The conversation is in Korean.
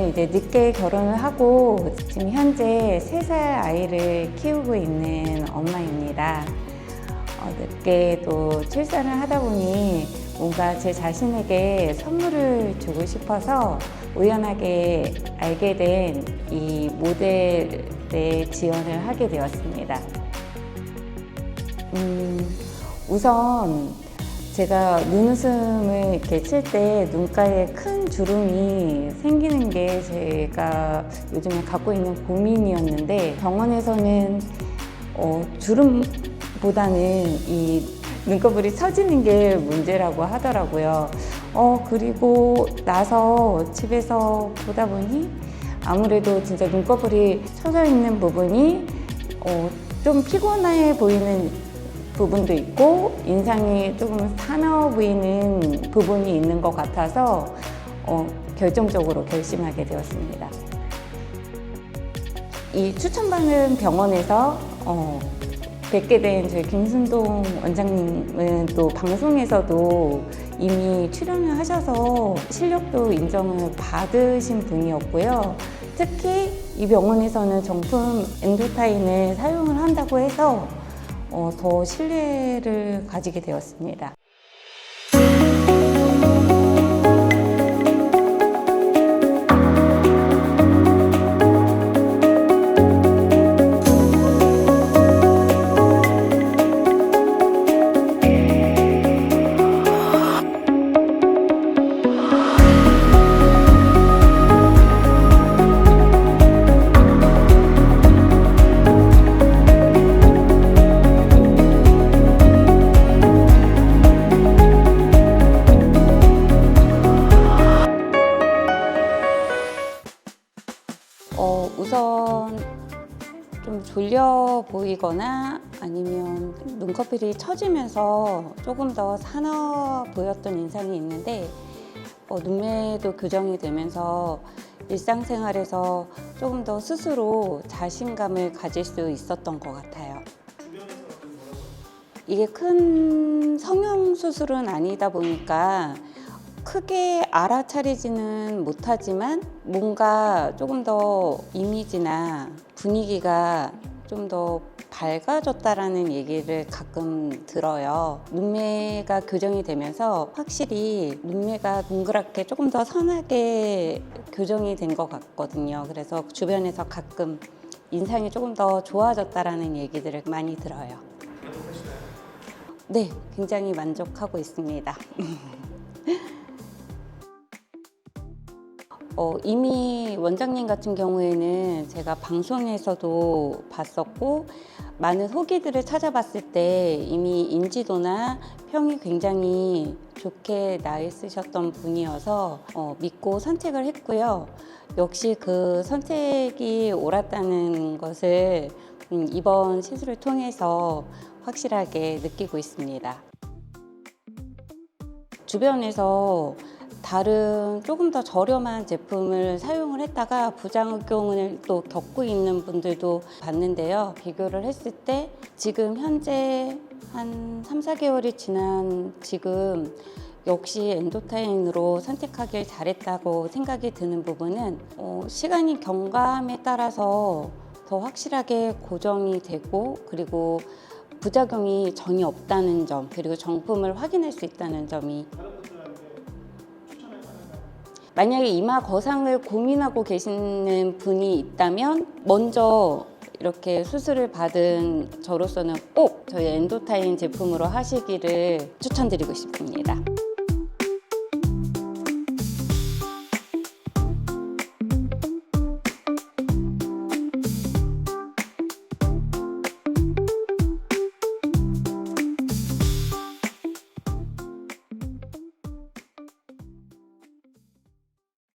늦게 결혼을 하고 지금 현재 세 살 아이를 키우고 있는 엄마입니다. 어, 늦게 또 출산을 하다 보니 뭔가 제 자신에게 선물을 주고 싶어서 우연하게 알게 된 이 모델에 지원을 하게 되었습니다. 음, 우선 제가 눈웃음을 이렇게 칠 때 눈가에 큰 주름이 생기는 게 제가 요즘에 갖고 있는 고민이었는데 병원에서는 어, 주름보다는 이 눈꺼풀이 처지는 게 문제라고 하더라고요. 어, 그리고 나서 집에서 보다 보니 아무래도 진짜 눈꺼풀이 처져 있는 부분이 어, 좀 피곤해 보이는 부분도 있고 인상이 조금 사나워 보이는 부분이 있는 것 같아서 어, 결정적으로 결심하게 되었습니다. 이 추천받는 병원에서 어, 뵙게 된 저희 김순동 원장님은 또 방송에서도 이미 출연을 하셔서 실력도 인정을 받으신 분이었고요. 특히 이 병원에서는 정품 엔도타인을 사용을 한다고 해서 어, 더 신뢰를 가지게 되었습니다. 어, 우선 좀 졸려 보이거나 아니면 눈꺼풀이 처지면서 조금 더 사나워 보였던 인상이 있는데 어, 눈매도 교정이 되면서 일상생활에서 조금 더 스스로 자신감을 가질 수 있었던 것 같아요. 이게 큰 성형 수술은 아니다 보니까 크게 알아차리지는 못하지만 뭔가 조금 더 이미지나 분위기가 좀 더 밝아졌다라는 얘기를 가끔 들어요. 눈매가 교정이 되면서 확실히 눈매가 동그랗게 조금 더 선하게 교정이 된 것 같거든요. 그래서 주변에서 가끔 인상이 조금 더 좋아졌다라는 얘기들을 많이 들어요. 네, 굉장히 만족하고 있습니다. 어, 이미 원장님 같은 경우에는 제가 방송에서도 봤었고 많은 후기들을 찾아봤을 때 이미 인지도나 평이 굉장히 좋게 나 있으셨던 분이어서 어, 믿고 선택을 했고요. 역시 그 선택이 옳았다는 것을 음, 이번 시술을 통해서 확실하게 느끼고 있습니다. 주변에서 다른 조금 더 저렴한 제품을 사용을 했다가 부작용을 또 겪고 있는 분들도 봤는데요. 비교를 했을 때 지금 현재 한 3, 4개월이 지난 지금 역시 엔도타인으로 선택하길 잘했다고 생각이 드는 부분은 어, 시간이 경과함에 따라서 더 확실하게 고정이 되고 그리고 부작용이 전혀 없다는 점 그리고 정품을 확인할 수 있다는 점이 만약에 이마 거상을 고민하고 계시는 분이 있다면 먼저 이렇게 수술을 받은 저로서는 꼭 저희 엔도타인 제품으로 하시기를 추천드리고 싶습니다.